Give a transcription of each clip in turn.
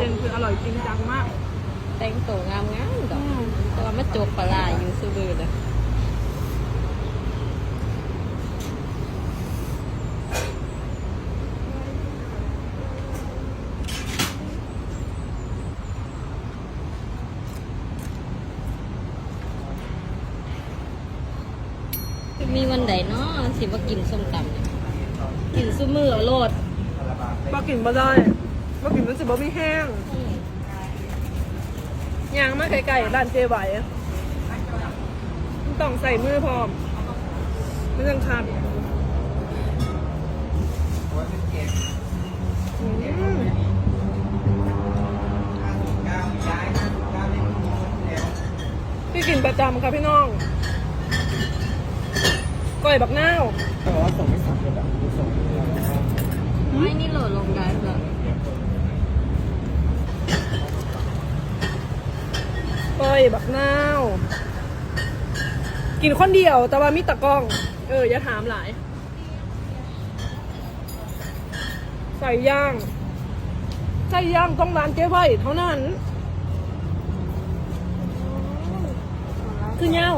ด่นคืออร่อยจริงจังมาก แต่งตัวงามงามดอกแต่ว่ามาจกปลาร้าอยู่ซื่อๆเลยมีวันไหนเนาะสิมากินส้มตำเนี่ยกินซุมือเอาโลดบ่กินบ่ได้ บ่กินมันสิบ่มีแห้งอืมยางมาไกลๆร้านเจไหวมันต้องใส่มือพร้อมมันยังขาดอืมพี่กินประจำค่ะพี่น้องก้อยบักนาวแต่ว่าส่งไม่สำเร็จอะส่งไม่ได้นะครับไม่นี่โหลดลงได้เหรอ อยบักนาวกินคนเดียว แต่ว่ามีตะกล้อง เออ อย่าถามหลาย ใส่ย่าง ใส่ย่างต้องร้านเจ๊ไว้เท่านั้น คือเง่า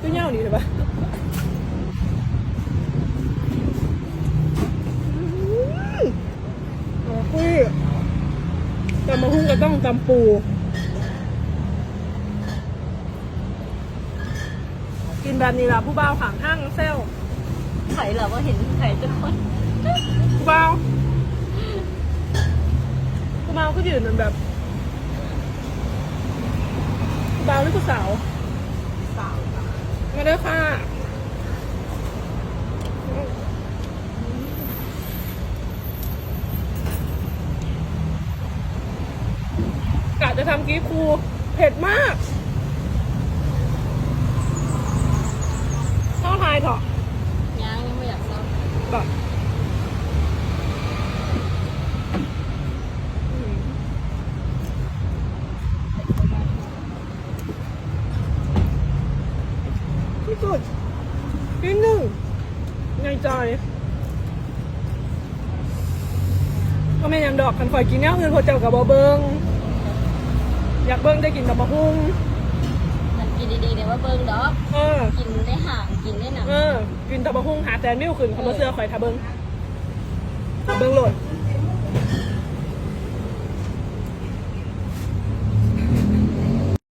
คือเง่าดีเลยปะคุยตำมะฮุ่งก็ต้องตำปู กินแบบนี้ล่ะผู้บ่าวขางห้างเซลไข่เหรอว่าเห็นไข่ทุกคนผู้บ่าวผู้บ่าวก็ยืนเหมือนแบบผู้บ่าวหรือผู้สาวสาวไม่ได้ค่ะกะจะทำกีฟูเผ็ดมาก เข้าทายเถอะย่างยังไม่อยากซ้ำแบบที่สุดนิดหนึ่งในใจก็ไม่นหยังดอกกันข่อยกินแนวอื่นพอเจ้ากับบอเบิงอยากเบิงได้กินกับบะฮุ่งมันกิน ดีๆเนี่ยว่าเบิ้งดอกเออ กินได้ห่างกินได้หนัง เออ กินแตะบะฮุ่งหาแตนไม่เอาขึ้นคำว่าเสื้อข่อยทาเบิงทาเบิงโหลด